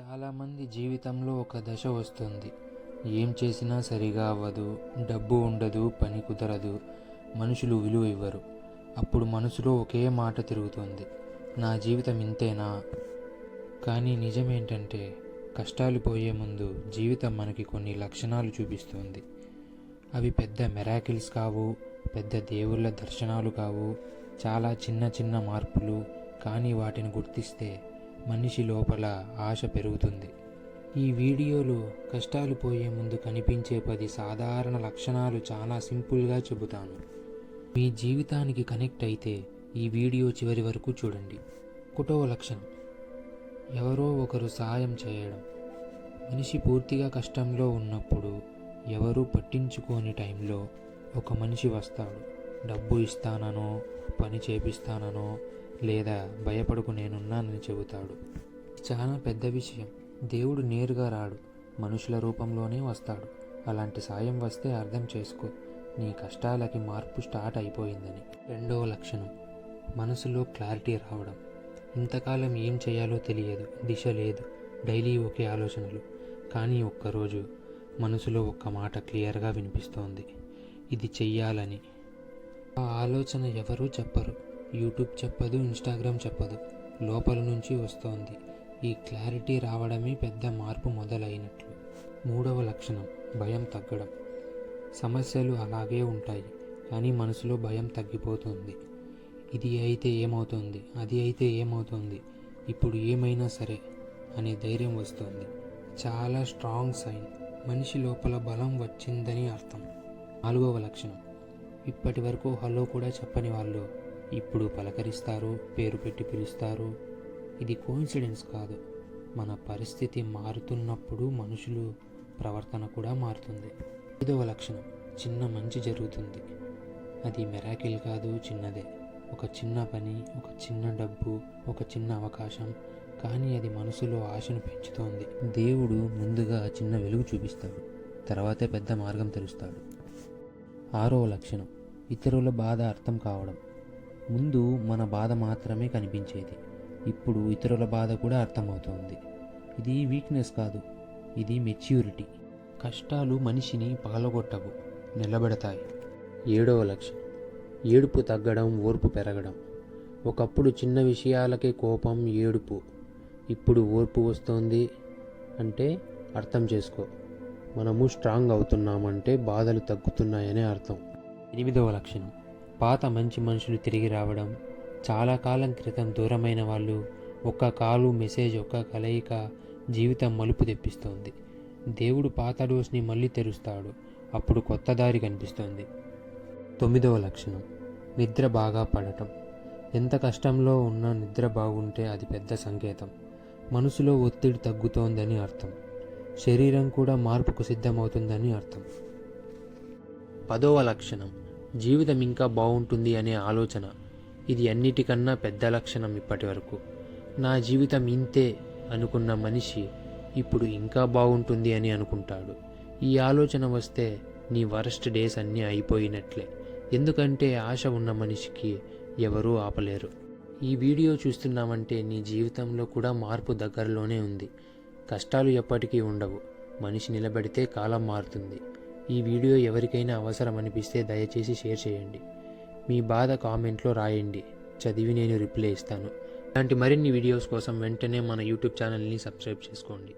చాలామంది జీవితంలో ఒక దశ వస్తుంది. ఏం చేసినా సరిగా అవ్వదు డబ్బు ఉండదు పని కుదరదు మనుషులు విలువ ఇవ్వరు. అప్పుడు మనసులో ఒకే మాట తిరుగుతుంది. నా జీవితం ఇంతేనా? కానీ నిజమేంటంటే కష్టాలు పోయే ముందు జీవితం మనకి కొన్ని లక్షణాలు చూపిస్తుంది. అవి పెద్ద మెరాకిల్స్ కావు పెద్ద దేవుళ్ళ దర్శనాలు కావు చాలా చిన్న చిన్న మార్పులు కానీ వాటిని గుర్తిస్తే మనిషి లోపల ఆశ పెరుగుతుంది. ఈ వీడియోలో కష్టాలు పోయే ముందు కనిపించే పది సాధారణ లక్షణాలు చాలా సింపుల్గా చెబుతాను. మీ జీవితానికి కనెక్ట్ అయితే ఈ వీడియో చివరి వరకు చూడండి. ఒకటవ లక్షణం. ఎవరో ఒకరు సాయం చేయడం. మనిషి పూర్తిగా కష్టంలో ఉన్నప్పుడు ఎవరూ పట్టించుకోని టైంలో ఒక మనిషి వస్తాడు. డబ్బు ఇస్తాననో పని చేపిస్తాననో లేదా భయపడకు నేనున్నానని చెబుతాడు. చాలా పెద్ద విషయం. దేవుడు నేరుగా రాడు. మనుషుల రూపంలోనే వస్తాడు. అలాంటి సాయం వస్తే అర్థం చేసుకో. నీ కష్టాలకి మార్పు స్టార్ట్ అయిపోయిందని. రెండవ లక్షణం. మనసులో క్లారిటీ రావడం. ఇంతకాలం ఏం చేయాలో తెలియదు. దిశ లేదు. డైలీ ఒకే ఆలోచనలు. కానీ ఒక్కరోజు మనసులో ఒక్క మాట క్లియర్గా వినిపిస్తోంది. ఇది చెయ్యాలని. ఆ ఆలోచన ఎవరూ చెప్పరు. యూట్యూబ్ చెప్పదు ఇన్స్టాగ్రామ్ చెప్పదు. లోపల నుంచి వస్తోంది. ఈ క్లారిటీ రావడమే పెద్ద మార్పు మొదలైనట్లు. మూడవ లక్షణం భయం తగ్గడం. సమస్యలు అలాగే ఉంటాయి కానీ మనసులో భయం తగ్గిపోతుంది. ఇది అయితే ఏమవుతుంది? అది అయితే ఏమవుతుంది? ఇప్పుడు ఏమైనా సరే అనే ధైర్యం వస్తుంది. చాలా స్ట్రాంగ్ సైన్. మనిషి లోపల బలం వచ్చిందని అర్థం. నాలుగవ లక్షణం. ఇప్పటి వరకు హలో కూడా చెప్పని వాళ్ళు ఇప్పుడు పలకరిస్తారు పేరు పెట్టి పిలుస్తారు. ఇది కోఇన్సిడెన్స్ కాదు. మన పరిస్థితి మారుతున్నప్పుడు మనుషులు ప్రవర్తన కూడా మారుతుంది. ఐదవ లక్షణం చిన్న మంచి జరుగుతుంది. అది మెరాకిల్ కాదు చిన్నదే. ఒక చిన్న పని ఒక చిన్న డబ్బు ఒక చిన్న అవకాశం. కానీ అది మనసులో ఆశను పెంచుతోంది. దేవుడు ముందుగా చిన్న వెలుగు చూపిస్తాడు. తర్వాతే పెద్ద మార్గం తెలుస్తాడు ఆరవ లక్షణం ఇతరుల బాధ అర్థం కావడం. ముందు మన బాధ మాత్రమే కనిపించేది. ఇప్పుడు ఇతరుల బాధ కూడా అర్థమవుతోంది. ఇది వీక్నెస్ కాదు. ఇది మెచ్యూరిటీ కష్టాలు మనిషిని పగలగొట్టవు నిలబెడతాయి. ఏడవ లక్ష్యం. ఏడుపు తగ్గడం ఓర్పు పెరగడం. ఒకప్పుడు చిన్న విషయాలకే కోపం ఏడుపు. ఇప్పుడు ఓర్పు వస్తోంది అంటే అర్థం చేసుకో. మనము స్ట్రాంగ్ అవుతున్నామంటే బాధలు తగ్గుతున్నాయనే అర్థం. ఎనిమిదవ లక్షణం పాత మంచి మనుషులు తిరిగి రావడం చాలా కాలం క్రితం దూరమైన వాళ్ళు ఒక్క కాలు మెసేజ్ ఒక్క కలయిక జీవితం మలుపు తెప్పిస్తోంది. దేవుడు పాత డోస్ని మళ్ళీ తెరుస్తాడు. అప్పుడు కొత్త దారి కనిపిస్తోంది. తొమ్మిదవ లక్షణం. నిద్ర బాగా పడటం. ఎంత కష్టంలో ఉన్నా నిద్ర బాగుంటే అది పెద్ద సంకేతం. మనసులో ఒత్తిడి తగ్గుతోందని అర్థం. శరీరం కూడా మార్పుకు సిద్ధమవుతుందని అర్థం. పదవ లక్షణం. జీవితం ఇంకా బాగుంటుంది అనే ఆలోచన. ఇది అన్నిటికన్నా పెద్ద లక్షణం ఇప్పటి వరకు నా జీవితం ఇంతే అనుకున్న మనిషి ఇప్పుడు ఇంకా బాగుంటుంది అని అనుకుంటాడు. ఈ ఆలోచన వస్తే నీ వరస్ట్ డేస్ అన్నీ అయిపోయినట్లే. ఎందుకంటే ఆశ ఉన్న మనిషికి ఎవరూ ఆపలేరు. ఈ వీడియో చూస్తున్నామంటే నీ జీవితంలో కూడా మార్పు దగ్గరలోనే ఉంది. కష్టాలు ఎప్పటికీ ఉండవు. మనిషి నిలబడితే కాలం మారుతుంది. ఈ వీడియో ఎవరికైనా అవసరం అనిపిస్తే దయచేసి షేర్ చేయండి. మీ బాధ కామెంట్లో రాయండి. చదివి నేను రిప్లై ఇస్తాను. ఇలాంటి మరిన్ని వీడియోస్ కోసం వెంటనే మన యూట్యూబ్ ఛానల్ని సబ్స్క్రైబ్ చేసుకోండి.